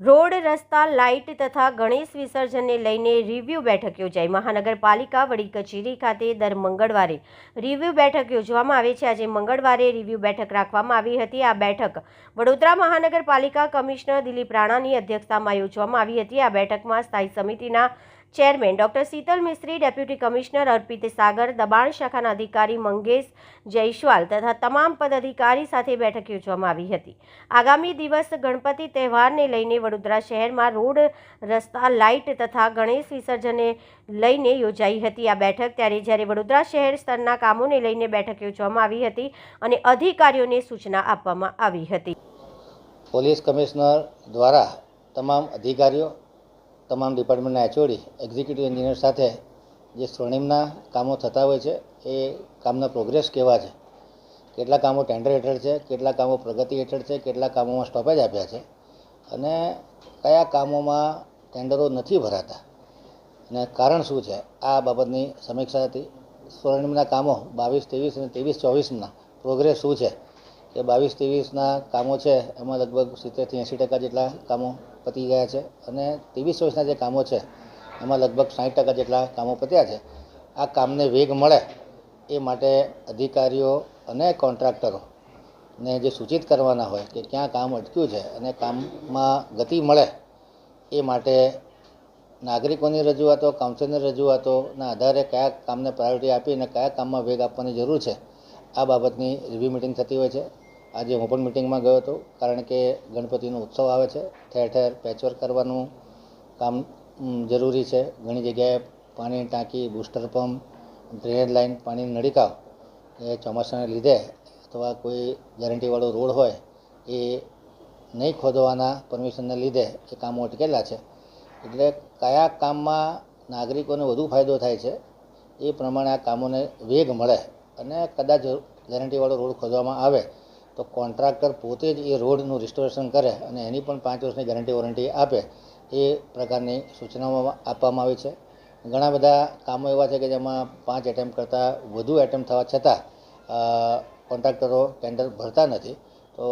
Road, રસ્તા, light તથા ગણેશ વિસર્જનને લઈને રિવ્યૂ બેઠક યોજાઈ. મહાનગરપાલિકા વડી કચેરી ખાતે દર મંગળવારે રિવ્યૂ બેઠક યોજવામાં આવે છે. આજે મંગળવારે રિવ્યૂ બેઠક રાખવામાં આવી હતી. આ બેઠક વડોદરા મહાનગરપાલિકા કમિશનર દિલીપ રાણાની અધ્યક્ષતામાં યોજવામાં આવી હતી. આ બેઠકમાં સ્થાયી સમિતિના chairman doctor Sheetal Mistry, deputy commissioner Arpit Sagar, દબાણ શાખાના અધિકારી મંગેશ જયસ્વાલ તથા તમામ પદાધિકારી સાથે બેઠક યોજવામાં આવી હતી. આગામી દિવસ ગણપતિ તહેવારને લઈને વડોદરા શહેરમાં રોડ, રસ્તા, લાઇટ તથા ગણેશ વિસર્જનને લઈને યોજાઈ હતી આ બેઠક. ત્યારે જ્યારે વડોદરા શહેર સ્તરના કામોને લઈને બેઠક યોજવામાં આવી હતી અને અધિકારીઓને સૂચના આપવામાં આવી હતી. પોલીસ કમિશનર દ્વારા તમામ અધિકારીઓ તમામ ડિપાર્ટમેન્ટના એચઓડી એક્ઝિક્યુટિવ એન્જિનિયર સાથે જે સ્વર્ણિમના કામો થતા હોય છે, એ કામના પ્રોગ્રેસ કેવા છે? કેટલા કામો ટેન્ડર હેઠળ છે, કેટલા કામો પ્રગતિ હેઠળ છે, કેટલા કામોમાં સ્ટોપેજ આપ્યા છે? અને કયા કામોમાં ટેન્ડરો નથી ભરાતા? અને કારણ શું છે? આ બાબતની સમીક્ષા હતી. સ્વર્ણિમના કામો બાવીસ, ત્રેવીસ અને ત્રેવીસ, ચોવીસના પ્રોગ્રેસ શું છે? કે બાવીસ ત્રેવીસના કામો છે, એમાં લગભગ સિત્તેરથી એંસી ટકા જેટલા કામો પતી ગયા છે અને ત્રેવીસ ચોવીસના જે કામો છે, એમાં લગભગ સાઠ ટકા જેટલા કામો પત્યા છે. આ કામને વેગ મળે એ માટે અધિકારીઓ અને કોન્ટ્રાક્ટરો ને જે સૂચિત કરવાના હોય કે ક્યાં કામ અટક્યું છે અને કામમાં ગતિ મળે એ માટે નાગરિકોની રજૂઆતો કાઉન્સિલની રજૂઆતોના આધારે કયા કામને પ્રાયોરિટી આપીને કયા કામમાં વેગ આપવાની જરૂર છે આ બાબતની રિવ્યૂ મિટિંગ થતી હોય છે. આજે હું પણ મિટિંગમાં ગયો હતો, કારણ કે ગણપતિનો ઉત્સવ આવે છે. ઠેર ઠેર પેચવર્ક કરવાનું કામ જરૂરી છે. ઘણી જગ્યાએ પાણીની ટાંકી બૂસ્ટર પંપ ડ્રેનેજ લાઇન પાણીની નળીકાવ એ ચોમાસાને લીધે અથવા કોઈ ગેરંટીવાળો રોડ હોય એ નહીં ખોદવાના પરમિશનને લીધે એ કામો અટકેલા છે. એટલે કયા કામમાં નાગરિકોને વધુ ફાયદો થાય છે એ પ્રમાણે આ કામોને વેગ મળે અને કદાચ ગેરંટીવાળો રોડ ખોદવામાં આવે, તો કોન્ટ્રાક્ટર પોતે જ એ રોડનું રિસ્ટોરેશન કરે અને એની પણ પાંચ વર્ષની ગેરંટી વોરંટી આપે, એ પ્રકારની સૂચનાઓ આપવામાં આવી છે. ઘણા બધા કામો એવા છે કે જેમાં પાંચ એટેમ્પ કરતાં વધુ એટેમ્પ થવા છતાં કોન્ટ્રાક્ટરો ટેન્ડર ભરતા નથી. તો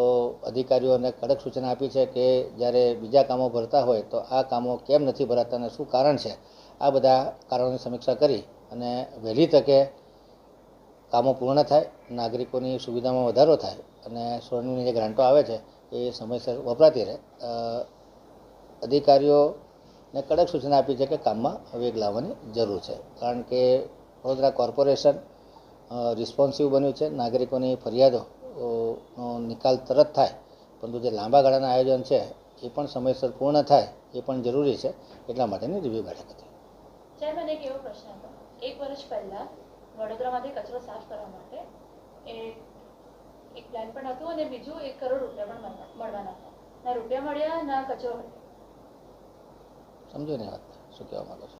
અધિકારીઓને કડક સૂચના આપી છે કે જ્યારે બીજા કામો ભરતા હોય, તો આ કામો કેમ નથી ભરાતા અને શું કારણ છે? આ બધા કારણોની સમીક્ષા કરી અને વહેલી તકે કામો પૂર્ણ થાય, નાગરિકોની સુવિધામાં વધારો થાય અને સ્વર્ણની જે ગ્રાન્ટો આવે છે, એ સમયસર વપરાતી રહે. અધિકારીઓને કડક સૂચના આપી છે કે કામમાં વેગ લાવવાની જરૂર છે. કારણ કે વડોદરા કોર્પોરેશન રિસ્પોન્સિવ બન્યું છે. નાગરિકોની ફરિયાદોનો નિકાલ તરત થાય, પરંતુ જે લાંબા ગાળાના આયોજન છે, એ પણ સમયસર પૂર્ણ થાય, એ પણ જરૂરી છે. એટલા માટેની રિવ્યૂ બેઠક હતો. એક વર્ષ પહેલા વડોદરામાંથી કચરો સાફ કરવા માટે એ એક પ્લાન પણ હતું અને બીજું એક કરોડ રૂપિયા પણ મળવાના હતા. ના રૂપિયા મળ્યા, ના કચરો સમજો ને વાત, શું કહેવા માંગો છો?